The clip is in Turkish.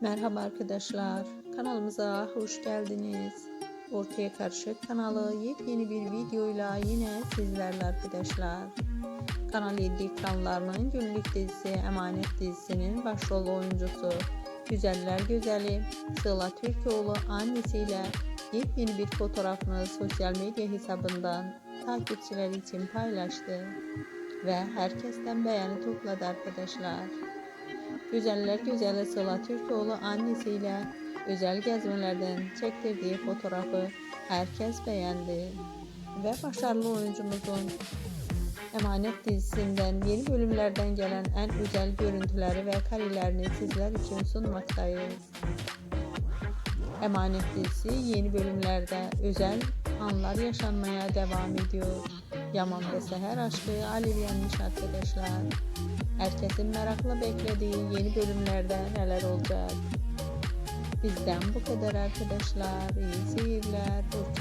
Merhaba arkadaşlar, kanalımıza hoş geldiniz. Ortaya Karışık kanalı yepyeni bir videoyla yine sizlerle arkadaşlar. Kanal 7 ekranlarının günlük dizisi Emanet dizisinin başrol oyuncusu Güzeller Güzeli Sıla Türkoğlu annesiyle yepyeni bir fotoğrafını sosyal medya hesabından takipçiler için paylaştı ve herkesten beğeni topladı arkadaşlar. Güzeller Güzeli Sıla Türkoğlu annesiyle özel gezmelerden çektirdiği fotoğrafı herkes beğendi. Ve başarılı oyuncumuzun Emanet dizisinden yeni bölümlerden gelen en özel görüntüleri ve karelerini sizler için sunmaktayız. Emanet dizisi yeni bölümlerde özel anlar yaşanmaya devam ediyor. Yaman ve Seher aşkı alevlenmiş arkadaşlar. Herkesin merakla beklediği yeni bölümlerde neler olacak? Bizden bu kadar arkadaşlar. İyi seyirler. Hoşçakalın.